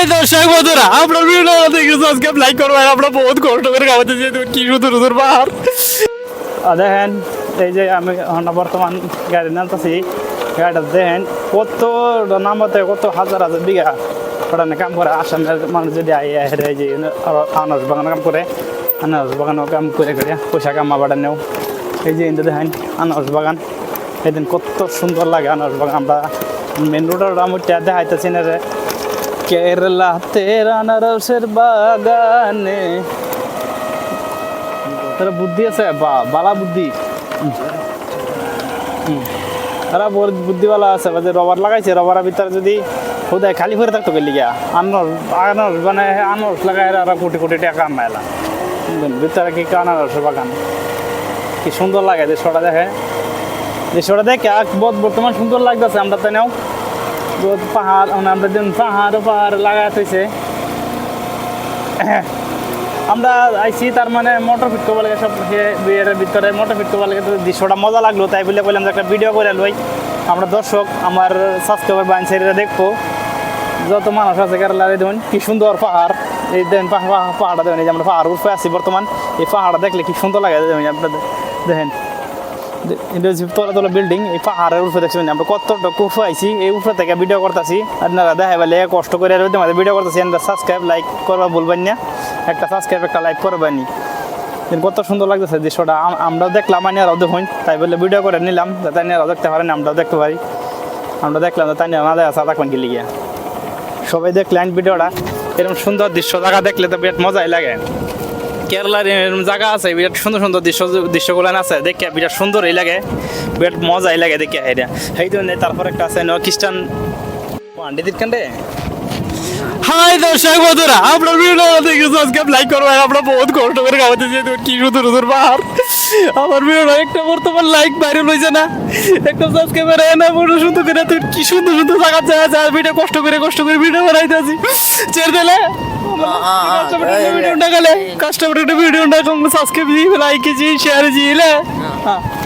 High দর্শক বন্ধুরা আপনার ভিডিও দেখে সাবস্ক্রাইব লাইক করবেন, আমরা বহুত কষ্ট করে খাওয়াতে যে কি সুন্দর সুন্দর পাহাড়। দেখেন, এই যে আমি বর্তমান গাড়ি নামতেছি, গাড়িটা দেখেন, কত নামতে, কত হাজার হাজার বিঘা ওখানে কাম করে, আসামের মানুষ যদি আই হেরে এই যে আনারস বাগান কাম করে, আনারস বাগানও কাম করে করে, পয়সা কামা বাড়ানেও এই যে ইন্দু দেখেন, আনারস বাগান এদিন কত সুন্দর লাগে আনারস বাগান, আমরা মেন রোডের আমুটা দেখাইতেছি না রে কেরালাতে আনারসের বাগানে। তারা বুদ্ধি আছে? বালা বুদ্ধি। তারা বুদ্ধিওয়ালা আছে যে রবার লাগাইছে, রবারের ভিতরে যদি হুদায় খালি করে থাকতো গেলি গিয়া। আনার আনার মানে আনারস লাগাই আর কোটি কোটি টাকা কামাইলা ভিতরে কি আনারস বাগান? কি সুন্দর লাগে দৃশ্যটা দেখে। দৃশ্যটা দেখে বর্তমান সুন্দর লাগতেছে, আমরা তাই নাও। পাহাড় আমরা যেন পাহাড় পাহাড় লাগাই হয়েছে আমরা আইসি তার মানে মোটর ফিট করব লাগে সব বিয়ের ভিতরে মোটর ফিট করব লাগে দৃশ্যটা মজা লাগল, তাই বলে বললাম একটা ভিডিও করে লই। আমরা দর্শক, আমার সাবস্ক্রাইবার সাইডে দেখব। যত মানুষ আছে কেরালার দেখুন কি সুন্দর পাহাড়। এই পাহাড় পাহাড়টা দেখুন এই যে আমরা পাহাড় উঠে আছি বর্তমান, এই পাহাড়টা দেখলে কি সুন্দর লাগে দেখুন আপনার দেখেন। এটা তলা তলা বিল্ডিং এই পাহাড়ের উপরে দেখছেন আমরা কতটুকু উফে আইছি, এই উপরে থেকে ভিডিও করতেছি। আপনারা দেখা পেলে কষ্ট করে আর আমাদের ভিডিও করতেছি আমরা সাবস্ক্রাইব লাইক করবা বলবেন না। একটা সাবস্ক্রাইব একটা লাইক করবেন কত সুন্দর লাগতেছে দৃশ্যটা। আম- আমরাও দেখলাম আনি আরও দেখুন তাই বলে ভিডিও করে নিলাম যাতে আরও দেখতে পারেন, আমরাও দেখতে পারি। আমরা দেখলাম তাই নিয়ে না দেখা থাকবেন গেলে গিয়া সবাই দেখলেন ভিডিওটা এরকম সুন্দর দৃশ্য, জায়গা দেখলে তো বিরাট মজাই লাগে। কেরালার জায়গা আছে, বিরাট সুন্দর সুন্দর দৃশ্য, দৃশ্যগুলো আছে দেখে বিরাট সুন্দরই লাগে, বিরাট মজাই লাগে দেখে এটা। সেই জন্য তারপর একটা আছে খ্রিস্টান পান্ডিতির কাণ্ডে হাই দর্শক বন্ধুরা, আপনার ভিডিও দেখে সাবস্ক্রাইব লাইক করবেন আমরা বহুত কষ্ট করে খাওয়াতে যে কি সুন্দর সুন্দর পাহাড়। আমার ভিডিও একটা বর্তমান লাইক ভাইরাল হয়েছে না। একটা সাবস্ক্রাইবার না বড় সুন্দর করে, তুই কি সুন্দর সুন্দর জায়গা যায় যায় ভিডিও কষ্ট করে কষ্ট করে ভিডিও বানাইতে আছি ছেড়ে দিলে। ভিডিও না গেলে কাস্টমার ভিডিও না সাবস্ক্রাইব দিয়ে লাইক জি শেয়ার জি লে হ্যাঁ